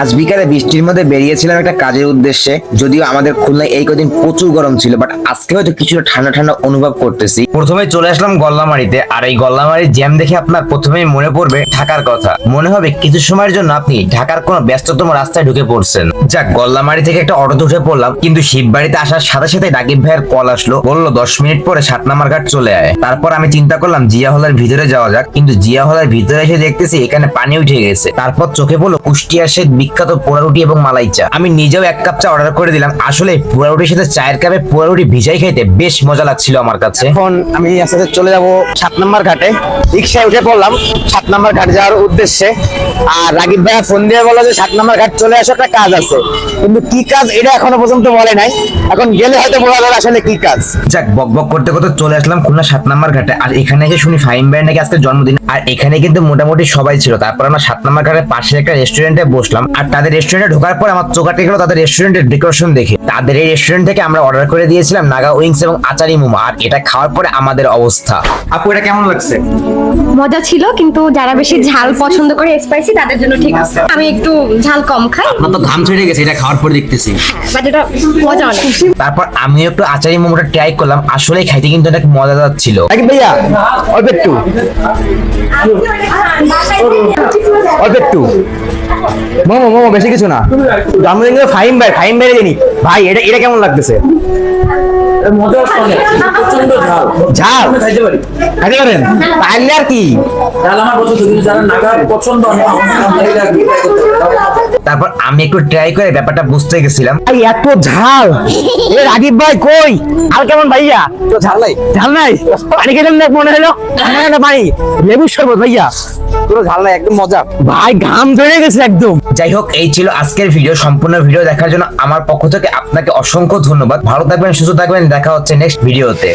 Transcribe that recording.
আজ বিকালে বৃষ্টির মধ্যে বেরিয়েছিলাম একটা কাজের উদ্দেশ্যে, যদিও আমাদের খুলনায় এই কদিন প্রচুর গরম ছিল বাট আজকে হয়তো কিছুটা ঠান্ডা ঠান্ডা অনুভব করতেছি। প্রথমে চলে আসলাম গল্লামারিতে আর এই গল্লামারির জ্যাম দেখে আপনার প্রথমেই মনে পড়বে ঢাকার কথা। মনে হবে কিছু সময়ের জন্য আপনি ঢাকার কোনো ব্যস্ততম রাস্তায় ঢুকে পড়ছেন। যাক গল্লামারি থেকে একটা অটোতে উঠে পড়লাম, কিন্তু শিববাড়িতে আসার সাথে সাথে ডাকিব ভাইয়ের কল আসলো, বলল দশ মিনিট পরে সাত নাম্বার ঘাট চলে আয়। তারপর আমি চিন্তা করলাম, জিয়া হলের ভিতরে যাওয়া যাক, কিন্তু জিয়া হলের ভিতরে এসে দেখতেছি এখানে পানি উঠে গেছে। তারপর চোখে পড়ল কুষ্টিয়া সে বিখ্যাত পোড়া রুটি এবং মালাই চা। আমি নিজেও এক কাপ চা অর্ডার করে দিলাম। আসলে পোড়া রুটির সাথে চায়ের কাপে পোড়া রুটি ভিজাই খাইতে বেশ মজা লাগছিল আমার কাছে। এখন আমি আস্তে চলে যাব সাত নম্বর ঘাটে। রিক্সায় উঠে পড়লাম। সাত নম্বর ঘাট যাওয়ার উদ্দেশ্যে। আর রাগিব ভাইয়া ফোন দিয়ে বলল যে সাত নম্বর ঘাট চলে আসো একটা কাজ আছে। কিন্তু কি কাজ এটা এখনও পর্যন্ত বলে নাই। এখন গেলে হয়তো বলা যাবে আসলে কি কাজ। যাক বক বক করতে করতে চলে আসলাম খুলনা সাত নম্বর ঘাটে। আর এখানে এসে শুনি ফাইম ভাইয়ের নাকি আজকে জন্মদিন। আর এখানে কিন্তু মোটামুটি সবাই ছিল। তারপর আমরা সাত নম্বর ঘাটের পাশে একটা রেস্টুরেন্টে বসলাম। আর তাদের রেস্টুরেন্টে ঢোকার পর আমার চোখ আটকে গেল তাদের রেস্টুরেন্টের ডেকোরেশন দেখে। তাদের এই রেস্টুরেন্ট থেকে আমরা অর্ডার করে দিয়েছিলাম নাগা উইংস এবং আচারি মোমো আর এটা খাওয়ার পরে আমাদের অবস্থা। আপু এটা কেমন লাগছে? মজা ছিল কিন্তু যারা বেশি ঝাল পছন্দ করে স্পাইসি তাদের জন্য ঠিক আছে। আমি একটু ঝাল কম খাই। আপনার তো ঘাম ছেড়ে গেছে এটা খাওয়ার পরে দেখতেছি। বাট এটা মজা অনেক। তারপর আমি একটু আচারি মোমোটা ট্রাই করলাম আসলে খাইতে কিন্তু অনেক মজাদার ছিল। ভাইয়া অল্প একটু। অল্প একটু। মোমো মোমো বেশি কিছু না। জন্মদিন ফাইম ভাই ফাইম ভাই জানি ভাই এটা এটা কেমন লাগতেছে? ঝাল। খাইতে পারেন? আর কি? try করতে হবে। তারপর আমি একটু ট্রাই করে ব্যাপারটা বুঝতে গেছিলাম। ভাই এত ঝাল। এ রাগিব ভাই কই? আর কেমন ভাইয়া? তো ঝাল নাই। ঝাল নাই? পানি খেলাম দেখ মনে হলো? পানি। লেবুর শরবত ভাইয়া? পুরো ঝাল নাই একদম মজা। ভাই ঘাম ধরে গেছে একদম। যাই হোক এই ছিল আজকের ভিডিও সম্পূর্ণ ভিডিও দেখার জন্য আমার পক্ষ থেকে আপনাকে অসংখ্য ধন্যবাদ। ভালো থাকবেন সুস্থ থাকবেন দেখা হচ্ছে নেক্সট ভিডিওতে